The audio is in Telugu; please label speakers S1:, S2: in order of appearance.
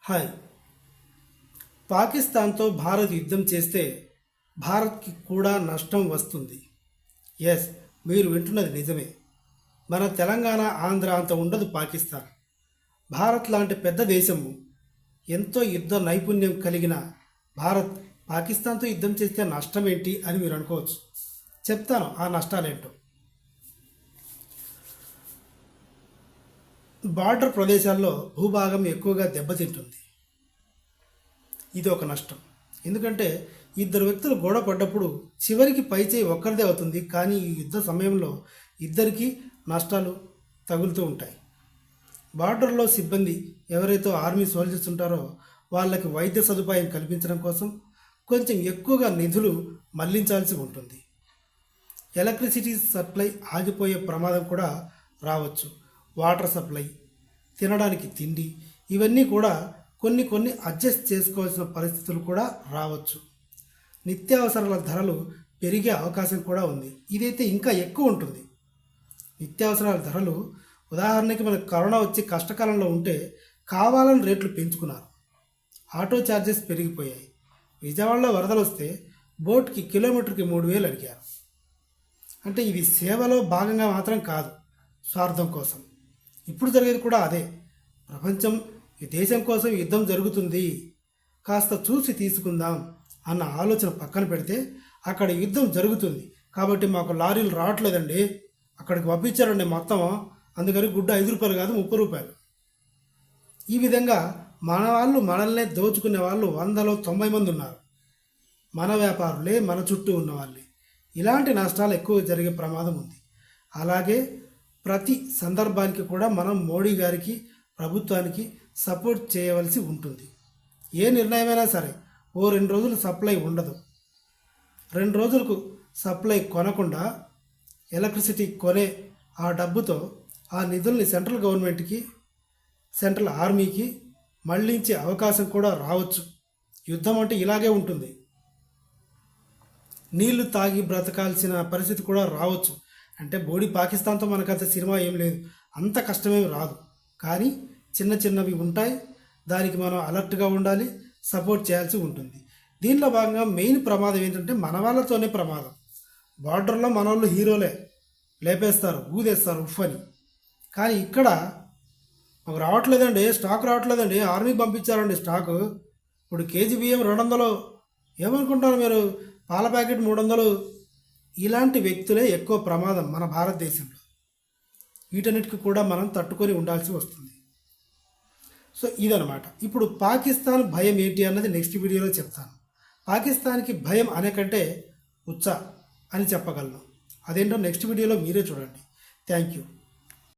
S1: హాయ్. పాకిస్తాన్తో భారత్ యుద్ధం చేస్తే భారత్కి కూడా నష్టం వస్తుంది. ఎస్ మీరు వింటున్నది నిజమే. మన తెలంగాణ ఆంధ్ర అంత ఉండదు పాకిస్తాన్. భారత్ లాంటి పెద్ద దేశము ఎంతో యుద్ధ నైపుణ్యం కలిగిన భారత్ పాకిస్తాన్తో యుద్ధం చేస్తే నష్టం ఏంటి అని మీరు అనుకోవచ్చు. చెప్తాను ఆ నష్టాలేంటో. బార్డర్ ప్రదేశాల్లో భూభాగం ఎక్కువగా దెబ్బతింటుంది. ఇది ఒక నష్టం. ఎందుకంటే ఇద్దరు వ్యక్తులు గొడవ పడ్డప్పుడు చివరికి పైచేయి ఒక్కరిదే అవుతుంది. కానీ ఈ యుద్ధ సమయంలో ఇద్దరికీ నష్టాలు తగులుతూ ఉంటాయి. బార్డర్లో సిబ్బంది ఎవరైతే ఆర్మీ సోల్జర్స్ ఉంటారో వాళ్ళకి వైద్య సదుపాయం కల్పించడం కోసం కొంచెం ఎక్కువగా నిధులు మళ్ళించాల్సి ఉంటుంది. ఎలక్ట్రిసిటీ సప్లై ఆగిపోయే ప్రమాదం కూడా రావచ్చు. వాటర్ సప్లై తినడానికి తిండి ఇవన్నీ కూడా కొన్ని కొన్ని అడ్జస్ట్ చేసుకోవాల్సిన పరిస్థితులు కూడా రావచ్చు. నిత్యావసరాల ధరలు పెరిగే అవకాశం కూడా ఉంది. ఇదైతే ఇంకా ఎక్కువ ఉంటుంది. నిత్యావసరాల ధరలు ఉదాహరణకి మనకు కరోనా వచ్చి కష్టకాలంలో ఉంటే కావాలని రేట్లు పెంచుకున్నారు. ఆటో ఛార్జెస్ పెరిగిపోయాయి. విజయవాడలో వరదలు వస్తే బోట్కి కిలోమీటర్కి మూడు వేలు అడిగారు. అంటే ఇది సేవలో భాగంగా మాత్రం కాదు స్వార్థం కోసం. ఇప్పుడు జరిగేది కూడా అదే. ప్రపంచం ఈ దేశం కోసం యుద్ధం జరుగుతుంది. కాస్త చూసి తీసుకుందాం అన్న ఆలోచన పక్కన పెడితే అక్కడ యుద్ధం జరుగుతుంది. కాబట్టి మాకు లారీలు రావట్లేదండి. అక్కడికి పంపించారండి మొత్తం. అందుకని గుడ్డ ఐదు రూపాయలు కాదు ముప్పై రూపాయలు. ఈ విధంగా మన వాళ్ళు మనల్నే దోచుకునే వాళ్ళు వందలో తొంభై మంది ఉన్నారు. మన వ్యాపారులే మన చుట్టూ ఉన్న వాళ్ళే ఇలాంటి నష్టాలు ఎక్కువ జరిగే ప్రమాదం ఉంది. అలాగే ప్రతి సందర్భానికి కూడా మనం మోడీ గారికి ప్రభుత్వానికి సపోర్ట్ చేయవలసి ఉంటుంది. ఏ నిర్ణయమైనా సరే ఓ రెండు రోజులు సప్లై ఉండదు. రెండు రోజులకు సప్లై కొనకుండా ఎలక్ట్రిసిటీ కొనే ఆ డబ్బుతో ఆ నిధుల్ని సెంట్రల్ గవర్నమెంట్కి సెంట్రల్ ఆర్మీకి మళ్ళించే అవకాశం కూడా రావచ్చు. యుద్ధం అంటే ఇలాగే ఉంటుంది. నీళ్ళు తాగి బ్రతకాల్సిన పరిస్థితి కూడా రావచ్చు. అంటే బోడీ పాకిస్తాన్తో మనకంత సినిమా ఏం లేదు. అంత కష్టమేమి రాదు. కానీ చిన్న చిన్నవి ఉంటాయి. దానికి మనం అలర్ట్గా ఉండాలి. సపోర్ట్ చేయాల్సి ఉంటుంది. దీనిలో భాగంగా మెయిన్ ప్రమాదం ఏంటంటే మన వాళ్ళతోనే ప్రమాదం. బార్డర్లో మన వాళ్ళు హీరోలే. లేపేస్తారు ఊదేస్తారు ఉఫ్ అని. కానీ ఇక్కడ మాకు రావట్లేదండి. స్టాక్ రావట్లేదండి. ఆర్మీకి పంపించారండి స్టాకు. ఇప్పుడు కేజీ బియ్యం రెండు వందలు. ఏమనుకుంటారు మీరు? పాల ప్యాకెట్ మూడు వందలు. ఇలాంటి వ్యక్తులే ఎక్కువ ప్రమాదం మన భారతదేశంలో. వీటన్నిటికీ కూడా మనం తట్టుకొని ఉండాల్సి వస్తుంది. సో ఇదనమాట ఇప్పుడు పాకిస్తాన్ భయం ఏంటి అన్నది నెక్స్ట్ వీడియోలో చెప్తాను. పాకిస్తాన్కి భయం అనే కంటే ఉత్సా అని చెప్పగలను. అదేంటో నెక్స్ట్ వీడియోలో మీరే చూడండి. Thank you.